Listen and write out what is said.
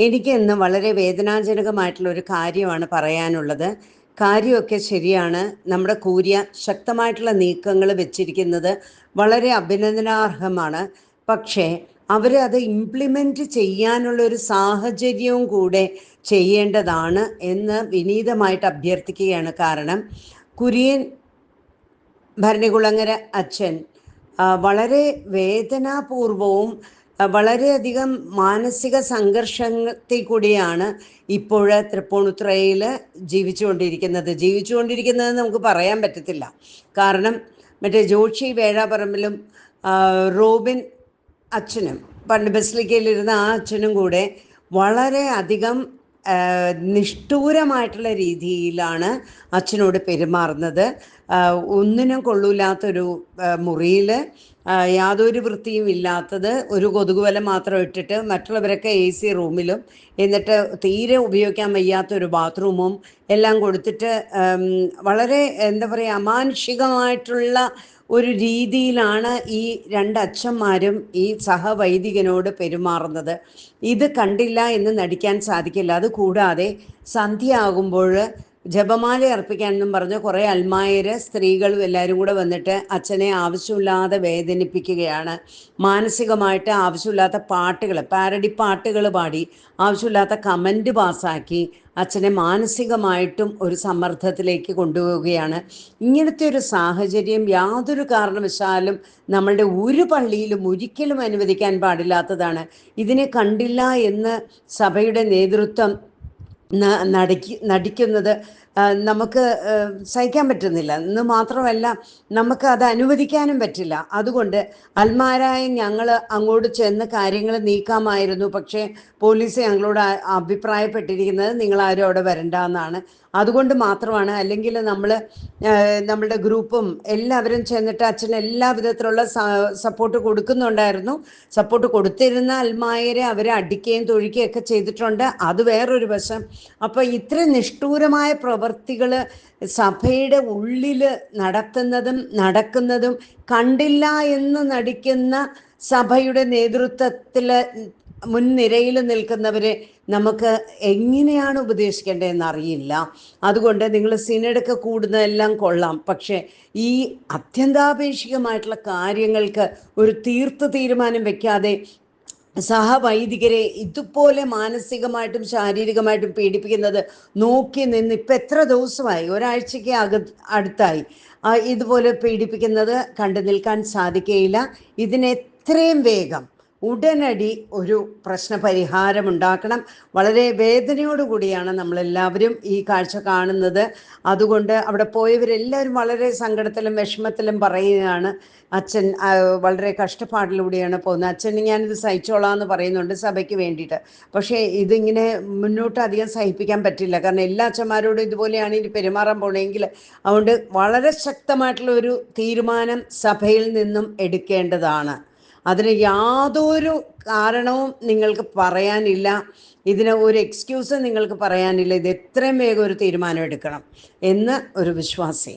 എനിക്ക് ഇന്ന് വളരെ വേദനാജനകമായിട്ടുള്ള ഒരു കാര്യമാണ് പറയാനുള്ളത്. കാര്യമൊക്കെ ശരിയാണ്. നമ്മുടെ കൂര്യ ശക്തമായിട്ടുള്ള നീക്കങ്ങൾ വെച്ചിരിക്കുന്നത് വളരെ അഭിനന്ദനാർഹമാണ്. പക്ഷേ അവർ അത് ഇംപ്ലിമെന്റ് ചെയ്യാനുള്ള ഒരു സാഹചര്യവും കൂടെ ചെയ്യേണ്ടതാണ് എന്ന് വിനീതമായിട്ട് അഭ്യർത്ഥിക്കുകയാണ്. കാരണം കുര്യൻ ഭരണകുളങ്ങര അച്ഛൻ വളരെ വേദനാപൂർവവും വളരെയധികം മാനസിക സംഘർഷത്തിൽ കൂടിയാണ് ഇപ്പോൾ തൃപ്പൂണിത്തുറയിൽ ജീവിച്ചുകൊണ്ടിരിക്കുന്നത്. ജീവിച്ചുകൊണ്ടിരിക്കുന്നത് നമുക്ക് പറയാൻ പറ്റത്തില്ല. കാരണം മറ്റേ ജോഷി വേഴാപറമ്പിലും റോബിൻ അച്ഛനും പണ്ട് ബസ്ലിക്കയിലിരുന്ന ആ അച്ഛനും കൂടെ വളരെ അധികം നിഷ്ഠൂരമായിട്ടുള്ള രീതിയിലാണ് അച്ഛനോട് പെരുമാറുന്നത്. ഒന്നിനും കൊള്ളൂലാത്തൊരു മുറിയിൽ യാതൊരു വൃത്തിയും ഇല്ലാത്തത് ഒരു കൊതുകുവല മാത്രം ഇട്ടിട്ട് മറ്റുള്ളവരൊക്കെ എ സി റൂമിലും എന്നിട്ട് തീരെ ഉപയോഗിക്കാൻ വയ്യാത്ത ഒരു ബാത്റൂമും എല്ലാം കൊടുത്തിട്ട് വളരെ എന്താ പറയുക അമാനുഷികമായിട്ടുള്ള ഒരു രീതിയിലാണ് ഈ രണ്ടച്ഛന്മാരും ഈ സഹവൈദികനോട് പെരുമാറുന്നത്. ഇത് കണ്ടില്ല എന്ന് നടിക്കാൻ സാധിക്കില്ല. അത് കൂടാതെ സന്ധ്യയാകുമ്പോൾ ജപമാല അർപ്പിക്കാനെന്നും പറഞ്ഞ് കുറേ അൽമായര് സ്ത്രീകളും എല്ലാവരും കൂടെ വന്നിട്ട് അച്ഛനെ ആവശ്യമില്ലാതെ വേദനിപ്പിക്കുകയാണ്. മാനസികമായിട്ട് ആവശ്യമില്ലാത്ത പാട്ടുകൾ പാരഡി പാട്ടുകൾ പാടി ആവശ്യമില്ലാത്ത കമന്റ് പാസ്സാക്കി അച്ഛനെ മാനസികമായിട്ടും ഒരു സമ്മർദ്ദത്തിലേക്ക് കൊണ്ടുപോവുകയാണ്. ഇങ്ങനത്തെ ഒരു സാഹചര്യം യാതൊരു കാരണവശാലും നമ്മളുടെ ഒരു പള്ളിയിലും ഒരിക്കലും അനുവദിക്കാൻ പാടില്ലാത്തതാണ്. ഇതിനെ കണ്ടില്ല എന്ന് സഭയുടെ നേതൃത്വം നടിക്ക് നടിക്കുന്നത് നമുക്ക് സഹിക്കാൻ പറ്റുന്നില്ല. എന്ന് മാത്രമല്ല നമുക്ക് അത് അനുവദിക്കാനും പറ്റില്ല. അതുകൊണ്ട് അൽമാരായ ഞങ്ങൾ അങ്ങോട്ട് ചെന്ന് കാര്യങ്ങൾ നീക്കാമായിരുന്നു. പക്ഷേ പോലീസ് ഞങ്ങളോട് അഭിപ്രായപ്പെട്ടിരിക്കുന്നത് നിങ്ങൾ ആരും അവിടെ വരണ്ട എന്നാണ്. അതുകൊണ്ട് മാത്രമാണ് അല്ലെങ്കിൽ നമ്മൾ നമ്മളുടെ ഗ്രൂപ്പും എല്ലാവരും ചെന്നിട്ട് അച്ഛൻ എല്ലാ വിധത്തിലുള്ള സപ്പോർട്ട് കൊടുക്കുന്നുണ്ടായിരുന്നു. സപ്പോർട്ട് കൊടുത്തിരുന്ന അൽമായരെ അവരെ അടിക്കുകയും തൊഴിക്കുകയും ഒക്കെ ചെയ്തിട്ടുണ്ട്. അത് വേറൊരു വശം. അപ്പോൾ ഇത്ര നിഷ്ഠൂരമായ പ്രവർത്തികൾ സഭയുടെ ഉള്ളിൽ നടത്തുന്നതും നടക്കുന്നതും കണ്ടില്ല എന്ന് നടിക്കുന്ന സഭയുടെ നേതൃത്വത്തിൽ മുൻനിരയിൽ നിൽക്കുന്നവരെ നമുക്ക് എങ്ങനെയാണ് ഉപദേശിക്കേണ്ടതെന്ന് അറിയില്ല. അതുകൊണ്ട് നിങ്ങൾ സിനഡൊക്കെ കൂടുന്നതെല്ലാം കൊള്ളാം. പക്ഷേ ഈ അത്യന്താപേക്ഷികമായിട്ടുള്ള കാര്യങ്ങൾക്ക് ഒരു തീർത്ത് തീരുമാനം വെക്കാതെ സഹവൈദികരെ ഇതുപോലെ മാനസികമായിട്ടും ശാരീരികമായിട്ടും പീഡിപ്പിക്കുന്നത് നോക്കി നിന്ന് ഇപ്പം എത്ര ദിവസമായി? ഒരാഴ്ചയ്ക്ക് അക അടുത്തായി. ഇതുപോലെ പീഡിപ്പിക്കുന്നത് കണ്ടു നിൽക്കാൻ സാധിക്കുകയില്ല. ഇതിനെത്രയും വേഗം ഉടനടി ഒരു പ്രശ്ന പരിഹാരം ഉണ്ടാക്കണം. വളരെ വേദനയോടുകൂടിയാണ് നമ്മളെല്ലാവരും ഈ കാഴ്ച കാണുന്നത്. അതുകൊണ്ട് അവിടെ പോയവരെല്ലാവരും വളരെ സങ്കടത്തിലും വിഷമത്തിലും പറയുകയാണ് അച്ഛൻ വളരെ കഷ്ടപ്പാടിലൂടെയാണ് പോകുന്നത്. അച്ഛൻ ഞാനിത് സഹിച്ചോളാം എന്ന് പറയുന്നുണ്ട് സഭയ്ക്ക് വേണ്ടിയിട്ട്. പക്ഷേ ഇതിങ്ങനെ മുന്നോട്ട് അധികം സഹിപ്പിക്കാൻ പറ്റില്ല. കാരണം എല്ലാ അച്ഛന്മാരോടും ഇതുപോലെയാണ് ഇനി പെരുമാറാൻ പോണെങ്കിൽ അതുകൊണ്ട് വളരെ ശക്തമായിട്ടുള്ള ഒരു തീരുമാനം സഭയിൽ നിന്നും എടുക്കേണ്ടതാണ്. അതിന് യാതൊരു കാരണവും നിങ്ങൾക്ക് പറയാനില്ല. ഇതിന് ഒരു എക്സ്ക്യൂസ് നിങ്ങൾക്ക് പറയാനില്ല. ഇത് എത്രയും വേഗം ഒരു തീരുമാനം എടുക്കണം എന്ന് ഒരു വിശ്വാസി.